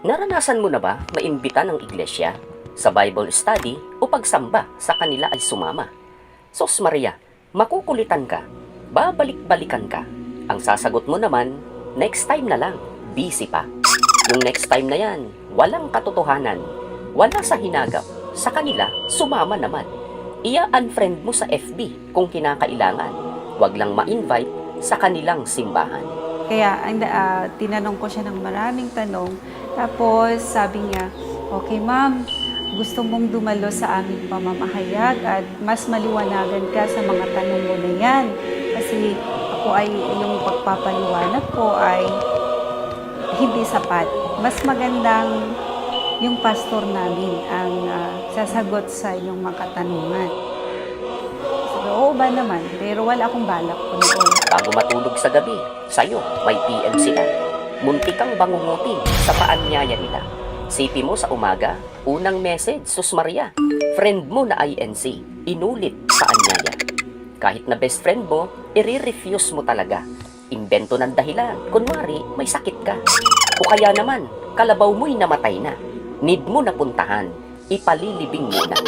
Naranasan mo na ba maimbita ng iglesia sa Bible study o pagsamba sa kanila ay sumama? Sos Maria, makukulitan ka, babalik-balikan ka. Ang sasagot mo naman, next time na lang, busy pa. Yung next time na yan, walang katotohanan, wala sa hinagap, sa kanila, sumama naman. Ia-unfriend mo sa FB kung kinakailangan. Huwag lang ma-invite sa kanilang simbahan. Kaya ah, tinanong ko siya ng maraming tanong. Tapos sabi niya, okay ma'am, gusto mong dumalo sa aming pamamahayag at mas maliwanagan ka sa mga tanong mo na yan. Kasi ako ay, yung pagpapaliwanag ko ay hindi sapat. Mas magandang yung pastor namin ang ah, sasagot sa iyong mga katanungan. Oo ba naman? Pero wala akong balak ko noon. Bago matulog sa gabi, sa'yo may PM sila. Munti kang bangungutin sa paanyaya nila. Sipi mo sa umaga, unang message, Sus Maria. Friend mo na INC, inulit paanyaya. Kahit na best friend mo, i-refuse mo talaga. Imbento ng dahilan, kunwari may sakit ka. O kaya naman, kalabaw mo'y namatay na. Need mo na puntahan, ipalilibing mo na.